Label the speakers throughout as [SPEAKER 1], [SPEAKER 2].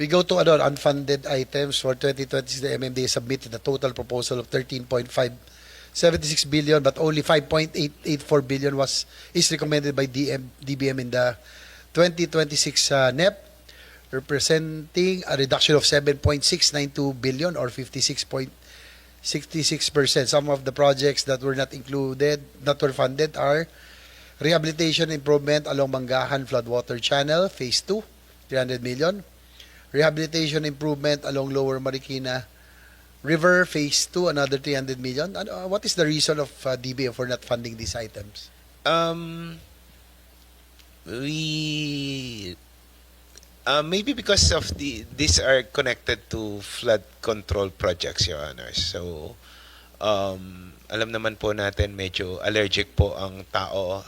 [SPEAKER 1] We go to ano, unfunded items for 2026. The MMDA submitted a total proposal of 13.576 billion, but only 5.884 billion was is recommended by DM, DBM in the 2026 uh, NEP, representing a reduction of 7.692 billion or 56.66%. Some of the projects that were not included, not were funded are rehabilitation improvement along Mangahan Floodwater Channel, Phase 2, 300 million. Rehabilitation improvement along Lower Marikina River, Phase 2, another 300 million. Ano, uh, what is the reason of uh, DBM for not funding these items?
[SPEAKER 2] Um, we uh, maybe because of the these are connected to flood control projects, Your Honor. So, um, alam naman po natin medyo allergic po ang tao,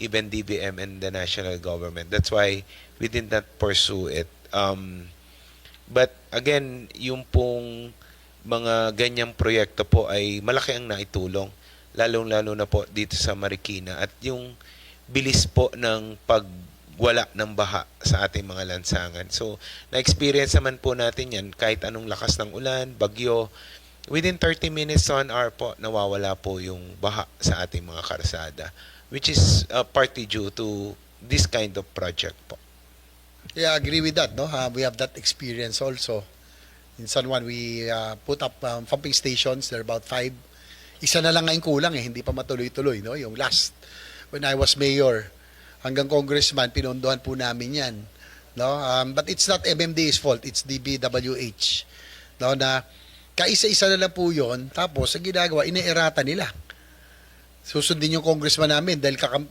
[SPEAKER 2] even DBM and the national government. That's why we did not pursue it. Um, but again, yung pong mga ganyang proyekto po ay malaki ang naitulong lalong-lalo na po dito sa Marikina at yung bilis po ng pagwala ng baha sa ating mga lansangan. So, na-experience naman po natin yan kahit anong lakas ng ulan, bagyo, within 30 minutes on hour po, nawawala po yung baha sa ating mga karsada, which is uh, partly due to this kind of project po.
[SPEAKER 1] Yeah, I agree with that. No, uh, we have that experience also. In San Juan, we uh, put up um, pumping stations. There are about five. Isa na lang ngayon kulang eh, hindi pa matuloy-tuloy. No, yung last when I was mayor, hanggang congressman, pinondohan po namin yan. No, um, but it's not MMDA's fault. It's DBWH. No, na kaisa-isa na lang po yon. Tapos ang ginagawa, ineerata nila susundin yung congressman namin dahil kakam-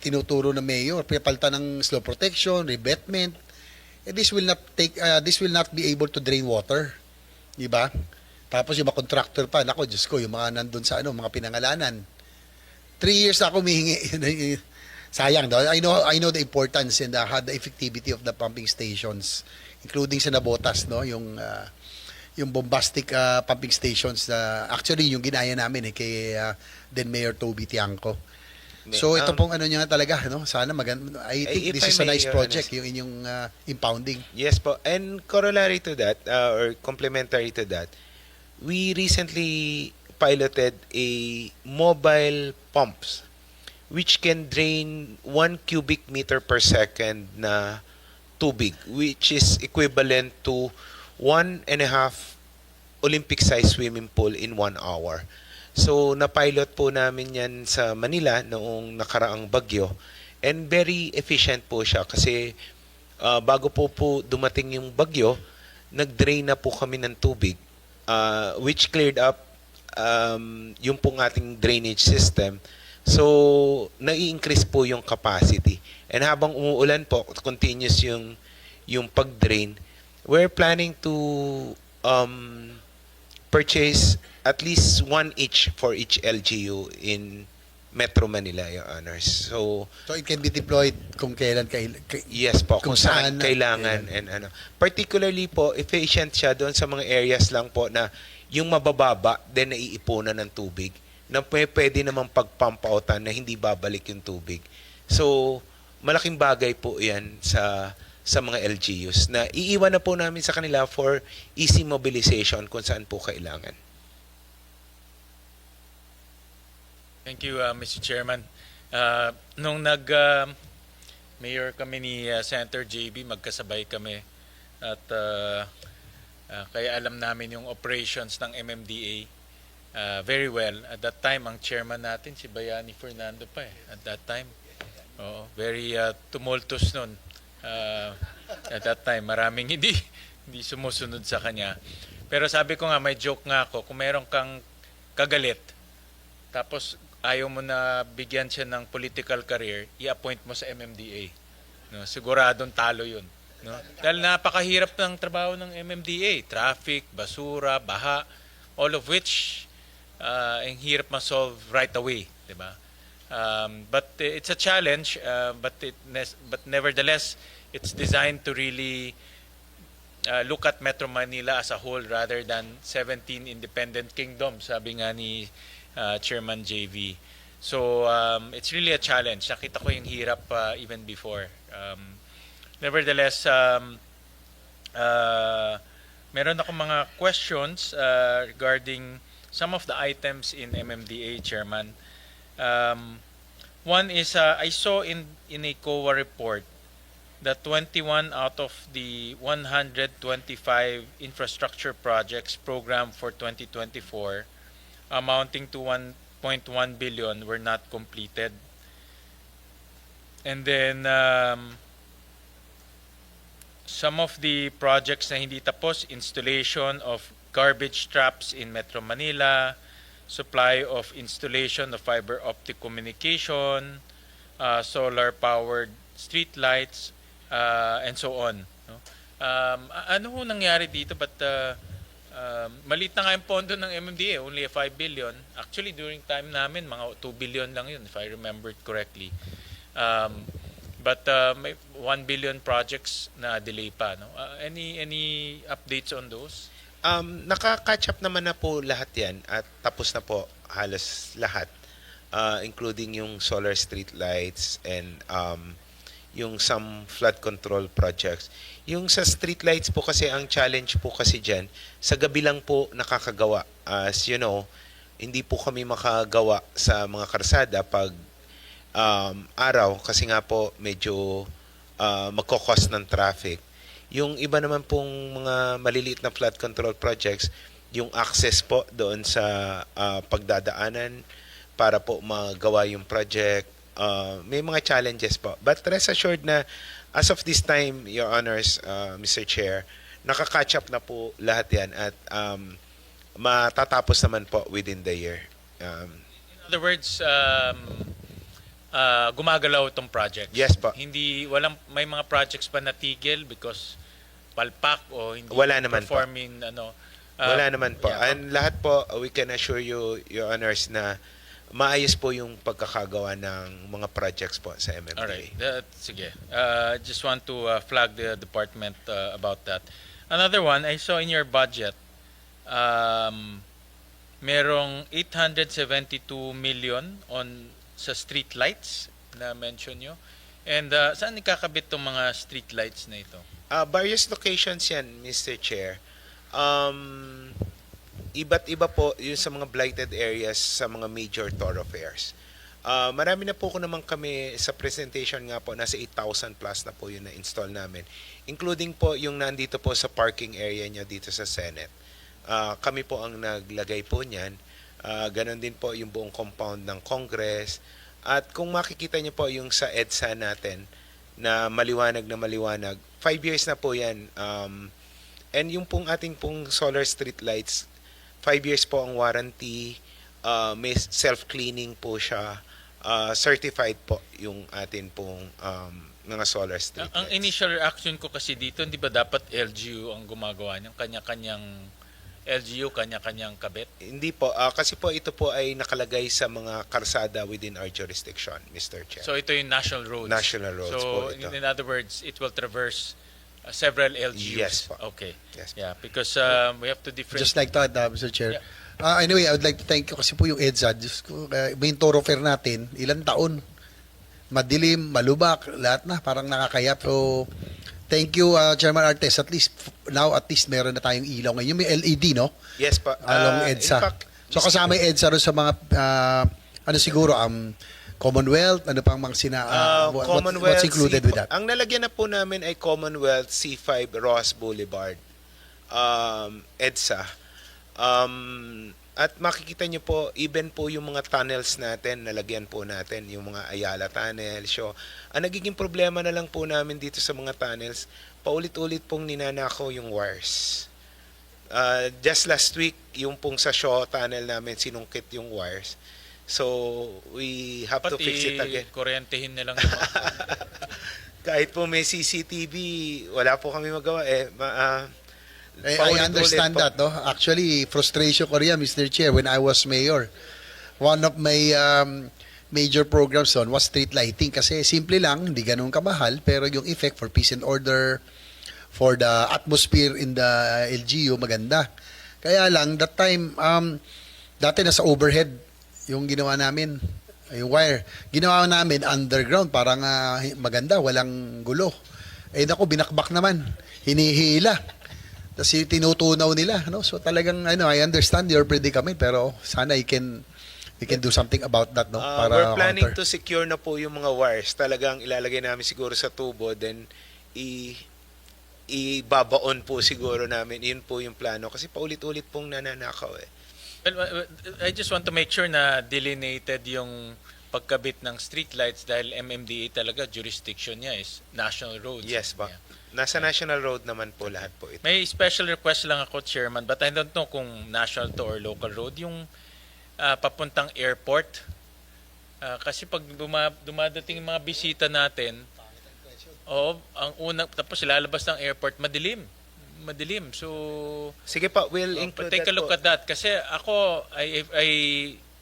[SPEAKER 1] tinuturo ng mayor, pinapalitan ng slow protection, revetment. Eh, this will not take uh, this will not be able to drain water. Di ba? Tapos yung mga contractor pa, nako, Diyos ko, yung mga nandun sa ano, mga pinangalanan. Three years na ako humihingi. Sayang, no? I know, I know the importance and the, the effectivity of the pumping stations, including sa Nabotas, no? Yung, uh, yung bombastic uh, pumping stations na actually yung ginaya namin eh kay uh, then Mayor Toby Tiangco. So ito
[SPEAKER 2] Um,
[SPEAKER 1] pong ano niya talaga no sana maganda I think
[SPEAKER 2] if
[SPEAKER 1] this
[SPEAKER 2] I
[SPEAKER 1] is a nice project
[SPEAKER 2] Honor.
[SPEAKER 1] yung inyong uh, impounding.
[SPEAKER 2] Yes po. And corollary to that, uh, or complementary to that, we recently piloted a mobile pumps which can drain 1 cubic meter per second na tubig, which is equivalent to one and a half Olympic-sized swimming pool in one hour. So, na-pilot po namin yan sa Manila noong nakaraang bagyo. And very efficient po siya kasi uh, bago po po dumating yung bagyo, nag-drain na po kami ng tubig uh, which cleared up um, yung pong ating drainage system. So, nai-increase po yung capacity. And habang umuulan po, continuous yung yung pag-drain, we're planning to um, purchase at least one each for each LGU in Metro Manila, Your Honors. So,
[SPEAKER 1] So it can be deployed kung kailan kail, kay-
[SPEAKER 2] Yes po, kung,
[SPEAKER 1] Kung
[SPEAKER 2] saan,
[SPEAKER 1] saan,
[SPEAKER 2] kailangan and ano. Particularly po, efficient siya doon sa mga areas lang po na yung mabababa, then naiipunan ng tubig na pwe- pwede namang pag-pump outan na hindi babalik yung tubig. So, malaking bagay po yan sa sa mga LGUs na iiwan na po namin sa kanila for easy mobilization kung saan po kailangan.
[SPEAKER 3] Thank you, uh, Mr. Chairman. Uh, nung nag uh, kami ni uh, Senator JB, magkasabay kami at uh, uh, kaya alam namin yung operations ng MMDA uh, very well. At that time, ang chairman natin si Bayani Fernando pa eh. At that time, Oo, very uh, tumultuous nun. Uh, at that time, maraming hindi hindi sumusunod sa kanya. Pero sabi ko nga, may joke nga ako, kung meron kang kagalit, tapos ayaw mo na bigyan siya ng political career, i-appoint mo sa MMDA. No, siguradong talo 'yun, no? Dahil napakahirap ng trabaho ng MMDA, traffic, basura, baha, all of which uh, ang hirap ma-solve right away, 'di ba? Um, but it's a challenge, uh, but it but nevertheless, it's designed to really uh, look at Metro Manila as a whole rather than 17 independent kingdoms, sabi nga ni uh, Chairman JV. So um, it's really a challenge. Nakita ko yung hirap uh, even before. Um, nevertheless, um, uh, meron ako mga questions uh, regarding some of the items in MMDA, Chairman. Um, one is, uh, I saw in, in a COA report that 21 out of the 125 infrastructure projects programmed for 2024 amounting to 1.1 billion were not completed. And then um, some of the projects na hindi tapos, installation of garbage traps in Metro Manila, supply of installation of fiber optic communication, uh, solar powered street lights, uh, and so on. No? Um, ano ho nangyari dito? But uh, um, maliit na nga yung pondo ng MMDA, only 5 billion. Actually, during time namin, mga 2 billion lang yun, if I remember it correctly. Um, but uh, may 1 billion projects na delay pa. No? Uh, any any updates on those?
[SPEAKER 2] Um, naka-catch up naman na po lahat yan at tapos na po halos lahat. Uh, including yung solar street lights and um, yung some flood control projects. Yung sa street lights po kasi ang challenge po kasi dyan, sa gabi lang po nakakagawa. As you know, hindi po kami makagawa sa mga karsada pag um, araw kasi nga po medyo uh, magkakos ng traffic. Yung iba naman pong mga maliliit na flood control projects, yung access po doon sa uh, pagdadaanan para po magawa yung project, uh, may mga challenges po. But rest assured na as of this time, Your Honors, uh, Mr. Chair, nakaka-catch up na po lahat yan at um, matatapos naman po within the year. Um,
[SPEAKER 3] In other words, um, uh, gumagalaw itong project.
[SPEAKER 2] Yes po.
[SPEAKER 3] Hindi, walang, may mga projects pa natigil because palpak o hindi
[SPEAKER 2] Wala naman po.
[SPEAKER 3] performing, ano. uh,
[SPEAKER 2] Wala naman po.
[SPEAKER 3] yeah,
[SPEAKER 2] And lahat po, we can assure you, Your Honors, na maayos po yung pagkakagawa ng mga projects po sa MMDA.
[SPEAKER 3] Alright, that, sige. Uh, just want to uh, flag the department uh, about that. Another one, I saw in your budget, um, merong 872 million on sa street lights na mention nyo. And uh, saan ikakabit tong mga street lights na ito?
[SPEAKER 2] Uh, various locations yan, Mr. Chair. Um, iba't iba po yung sa mga blighted areas sa mga major thoroughfares. Uh, marami na po ko naman kami sa presentation nga po, nasa 8,000 plus na po yung na-install namin. Including po yung nandito po sa parking area nyo dito sa Senate. Uh, kami po ang naglagay po niyan. Uh, ganon din po yung buong compound ng Congress. At kung makikita niyo po yung sa EDSA natin, na maliwanag na maliwanag, five years na po yan. Um, and yung pong ating pong solar street lights, five years po ang warranty, uh, may self-cleaning po siya, uh, certified po yung atin pong um, mga solar street
[SPEAKER 3] Ang, ang
[SPEAKER 2] lights.
[SPEAKER 3] initial reaction ko kasi dito, hindi ba dapat LGU ang gumagawa niyan? Kanya-kanyang LGU, kanya-kanyang kabit?
[SPEAKER 2] Hindi po, ah, kasi po ito po ay nakalagay sa mga karsada within our jurisdiction, Mr. Chair.
[SPEAKER 3] So ito yung national roads.
[SPEAKER 2] National roads
[SPEAKER 3] so,
[SPEAKER 2] po ito.
[SPEAKER 3] in, in other words, it will traverse uh, several LGUs.
[SPEAKER 2] Yes po.
[SPEAKER 3] Okay.
[SPEAKER 2] Yes po.
[SPEAKER 3] Yeah, because um, we have to different.
[SPEAKER 1] Just like that, uh, Mr. Chair.
[SPEAKER 3] Yeah.
[SPEAKER 1] Uh, anyway, I would like to thank you kasi po yung EDSA. Diyos ko, uh, main thoroughfare natin, ilang taon. Madilim, malubak, lahat na, parang nakakayap. So, thank you, uh, Chairman Artes. At least, now at least meron na tayong ilaw ngayon. May LED, no?
[SPEAKER 2] yes po.
[SPEAKER 1] Along
[SPEAKER 2] Ah,
[SPEAKER 1] EDSA.
[SPEAKER 2] Fact,
[SPEAKER 1] so, kasama yung EDSA rin sa mga, uh, ano siguro, um, Commonwealth, ano pang mga sina, uh,
[SPEAKER 2] Uh,
[SPEAKER 1] what- what's included
[SPEAKER 2] C-
[SPEAKER 1] with that?
[SPEAKER 2] Ang nalagyan na po namin ay Commonwealth C5 Ross Boulevard. Um, EDSA. Um, at makikita nyo po, even po yung mga tunnels natin, nalagyan po natin, yung mga Ayala tunnel. So, ang nagiging problema na lang po namin dito sa mga tunnels, paulit-ulit pong ninanakaw yung wires. Uh, just last week, yung pong sa Shaw tunnel namin, sinungkit yung wires. So, we have to
[SPEAKER 3] Pati
[SPEAKER 2] fix it again.
[SPEAKER 3] kuryentehin yung mga
[SPEAKER 2] kahit po may CCTV, wala po kami magawa eh. Ma, ah,
[SPEAKER 1] I, I
[SPEAKER 2] paulit-ulit
[SPEAKER 1] understand that, no? Actually, frustration ko rin, Mr. Chair, when I was mayor. One of my um, major programs on was street lighting kasi simple lang, hindi ganun kamahal, pero yung effect for peace and order, for the atmosphere in the LGU, maganda. Kaya lang, that time, um, dati nasa overhead yung ginawa namin, yung wire. Ginawa namin underground, parang ah, maganda, walang gulo. Eh nako, binakbak naman. Hinihila. Yung tinutunaw nila. No? So talagang, ano, I understand your predicament, pero sana you can, you can do something about that. No?
[SPEAKER 2] Uh, we're planning to secure na po yung mga wires. Talagang ilalagay namin siguro sa tubo, then i ibabaon po siguro namin. Yun po yung plano. Kasi paulit-ulit pong nananakaw eh.
[SPEAKER 3] Well, I just want to make sure na delineated yung pagkabit ng street lights dahil MMDA talaga jurisdiction niya is national roads.
[SPEAKER 2] Yes ba?
[SPEAKER 3] Yeah.
[SPEAKER 2] Nasa National Road naman po lahat po ito.
[SPEAKER 3] May special request lang ako, Chairman, but I don't know kung national to or local road. Yung ah, papuntang airport, Ah, kasi pag duma, dumadating mga bisita natin, oh, ang unang, tapos lalabas ng airport, madilim. Madilim. So,
[SPEAKER 2] Sige pa, we'll
[SPEAKER 3] Oh,
[SPEAKER 2] include
[SPEAKER 3] take a look
[SPEAKER 2] po.
[SPEAKER 3] at that kasi ako ay ay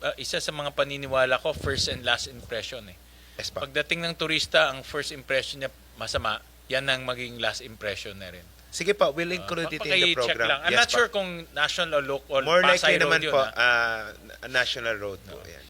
[SPEAKER 3] uh, isa sa mga paniniwala ko first and last impression eh.
[SPEAKER 2] Yes pa.
[SPEAKER 3] Pagdating ng turista, ang first impression niya masama, yan ang maging last impression na rin.
[SPEAKER 2] Sige pa, we'll
[SPEAKER 3] Uh,
[SPEAKER 2] include it in the program.
[SPEAKER 3] lang. I'm
[SPEAKER 2] Yes
[SPEAKER 3] not
[SPEAKER 2] pa.
[SPEAKER 3] sure kung national or local
[SPEAKER 2] More
[SPEAKER 3] Pasay
[SPEAKER 2] likely
[SPEAKER 3] Road
[SPEAKER 2] naman
[SPEAKER 3] yun,
[SPEAKER 2] po,
[SPEAKER 3] ah.
[SPEAKER 2] ah, National Road po. Yan.